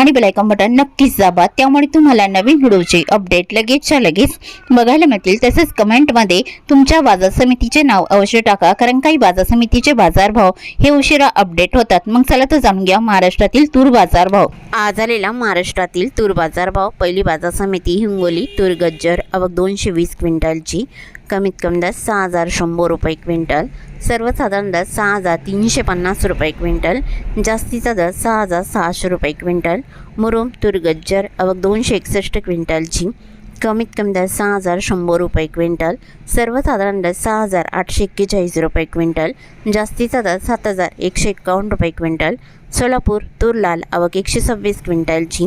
आणि bell icon button नक्कीच दाबा. त्यामुळे तुम्हाला नवीन व्हिडिओचे अपडेट लगेचच्या लगेच बघायला मिळतील. तसेच कमेंटमध्ये तुमच्या बाजार समितीचे नाव अवश्य टाका कारण काही बाजार समितीचे बाजारभाव हे उशिरा अपडेट होतात. मग चला तर जाणून घ्या महाराष्ट्रातील तूर बाजारभाव आज आलेला महाराष्ट्रातील तूर बाजारभाव पहिली बाजार समिती हिंगोली तूर गज्जर अवघ दोनशे वीस क्विंटलची. कमीत कमी दर सहा हजार शंभर रुपये क्विंटल. सर्वसाधारण दर सहा हजार तीनशे पन्नास रुपये क्विंटल. जास्तीचा दर सहा हजार सहाशे रुपये क्विंटल. मुरुम तुरगज्जर अवघ दोनशे एकसष्ट क्विंटलची. कमीत कमी दर सहा हजार शंभर रुपये क्विंटल. सर्वसाधारण दर सहा हजार आठशे एक्केचाळीस रुपये क्विंटल. जास्तीचा दर सात हजार एकशे एक्कावन्न रुपये क्विंटल. सोलापूर तुरलाल अवघ एकशे सव्वीस क्विंटलची.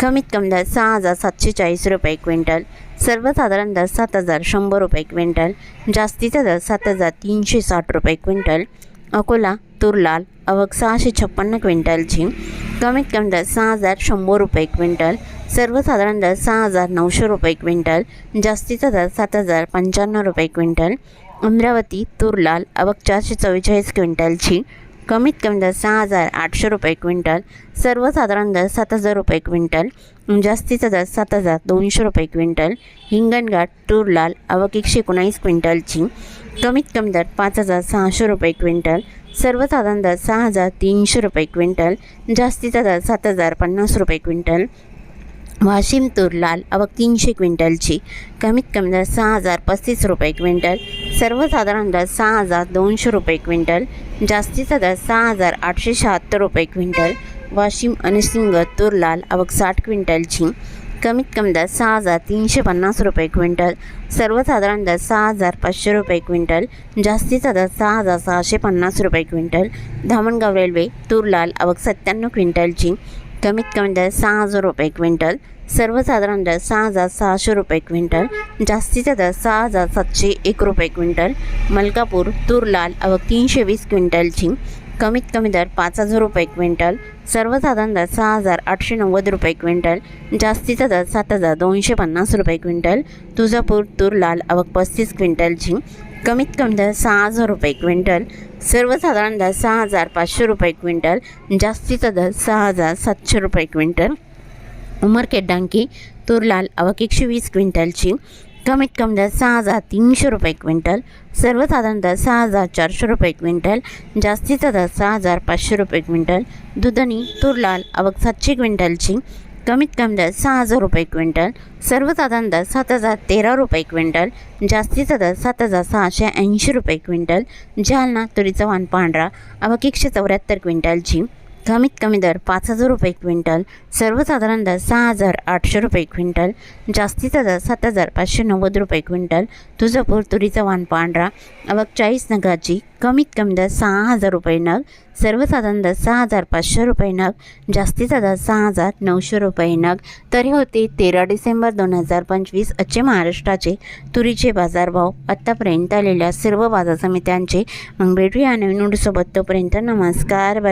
कमीत कमी दर सहा हजार सातशे चाळीस रुपये क्विंटल सर्वसाधारण दर सात हजार शंभर रुपये क्विंटल जास्तीचा दर सात हजार तीनशे साठ रुपये क्विंटल अकोला तुरलाल अवक अवघ सहाशे छप्पन्न क्विंटलची. कमीत कमी दर सहा हजार शंभर रुपये क्विंटल सर्वसाधारण दर सहा हजार नऊशे रुपये क्विंटल जास्तीचा दर सात हजार पंच्याण्णव रुपये क्विंटल अमरावती तूर लाल अवघ चारशे चव्वेचाळीस क्विंटलची. कमीत कमी दर सहा हजार आठशे रुपये क्विंटल सर्वसाधारण दर सात हजार रुपये क्विंटल जास्तीचा दर सात हजार दोनशे रुपये क्विंटल हिंगणघाट तूर लाल एकशे एकोणावीस क्विंटलची कमीत कमी दर पाच हजार सहाशे रुपये क्विंटल सर्वसाधारण दर सहा हजार तीनशे रुपये क्विंटल जास्तीचा दर सात हजार पन्नास रुपये क्विंटल वाशिम तूर लाल अवघ तीनशे क्विंटलची कमीत कमी दर सहा हजार पस्तीस रुपये क्विंटल सर्वसाधारण दर सहा हजार दोनशे रुपये क्विंटल जास्तीचा दर सहा हजार आठशे शहात्तर रुपये क्विंटल वाशिम आणि सिंग तूर लाल आवक साठ क्विंटलची कमीत कमी दर सहा हजार तीनशे पन्नास रुपये क्विंटल सर्वसाधारण दर सहा हजार पाचशे रुपये क्विंटल जास्तीचा दर सहा हजार सहाशे पन्नास रुपये क्विंटल धामणगाव रेल्वे तूर लाल सत्त्याण्णव क्विंटलची कमीत कमी दर सहा हजार रुपये क्विंटल सर्वसाधारण दर सहा हजार सहाशे रुपये क्विंटल जास्तीचा दर सहा हजार सातशे एक रुपये क्विंटल मलकापूर तूर लाल अवघ तीनशे वीस क्विंटलची कमीत कमी दर पाच हजार रुपये क्विंटल सर्वसाधारण दर सहा हजार आठशे नव्वद रुपये क्विंटल जास्तीचा दर सात हजार दोनशे पन्नास रुपये क्विंटल तुळजापूर तूर लाल आवक पस्तीस क्विंटलची कमीत कमी दर सहा हजार रुपये क्विंटल सर्वसाधारण दर सहा हजार पाचशे रुपये क्विंटल जास्तीचा दर सहा हजार सातशे रुपये क्विंटल. उमरखेड डांकी तूर लाल अवघ एकशे वीस क्विंटलची कमीत कमी दर सहा हजार तीनशे रुपये क्विंटल सर्वसाधारण दर सहा हजार चारशे रुपये क्विंटल जास्तीचा दर सहा हजार पाचशे रुपये क्विंटल दुधनी तूर लाल अवघ सातशे क्विंटलची कमीत कमी दर सहा हजार रुपये क्विंटल सर्वसाधारण दर सात हजार तेरा रुपये क्विंटल जास्तीचा दर सात हजार सहाशे ऐंशी रुपये क्विंटल जालना तुरीचा वाण पांढरा अवघ एकशे चौऱ्याहत्तर क्विंटलची. कमीत कमी दर पाच हजार रुपये क्विंटल सर्वसाधारण दर सहा हजार आठशे रुपये क्विंटल जास्तीचा दर सात हजार पाचशे नव्वद रुपये क्विंटल तुळजापूर तुरीचा वाण पांढरा अवक चाळीस नगाची कमीत कमी दर सहा हजार रुपये नग सर्वसाधारण दर सहा हजार पाचशे रुपये नग जास्तीचा दर सहा हजार नऊशे रुपये नग. तरी होते तेरा डिसेंबर दोन हजार पंचवीस अच्छे महाराष्ट्राचे तुरीचे बाजारभाव आत्तापर्यंत आलेल्या सर्व बाजार समित्यांचे. मग भेटूया नवीन सोबत तोपर्यंत नमस्कार बाय